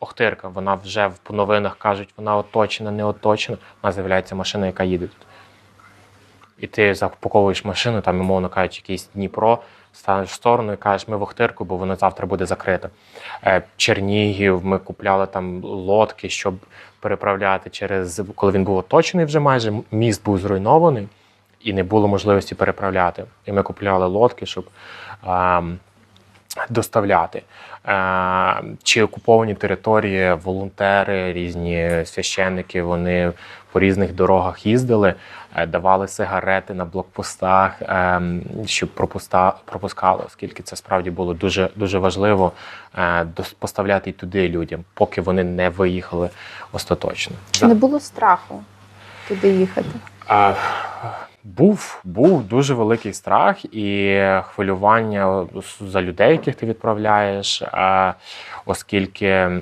Охтирка, вона вже в- новинах кажуть, вона оточена, не оточена. Нас з'являється машина, яка їде тут. І ти запаковуєш машину, там, умовно кажучи, якийсь Дніпро, станеш в сторону і кажеш, ми в Охтирку, бо воно завтра буде закрито. Е, Чернігів, ми купляли там лодки, щоб переправляти через коли він був оточений вже майже, міст був зруйнований і не було можливості переправляти. І ми купляли лодки, щоб ем, доставляти. Е, чи окуповані території, волонтери, різні священники, вони по різних дорогах їздили, е, давали сигарети на блокпостах, ем, щоб пропускали, оскільки це справді було дуже, дуже важливо е, поставляти туди людям, поки вони не виїхали остаточно. Чи не було страху туди їхати? А, був, був дуже великий страх і хвилювання за людей, яких ти відправляєш, оскільки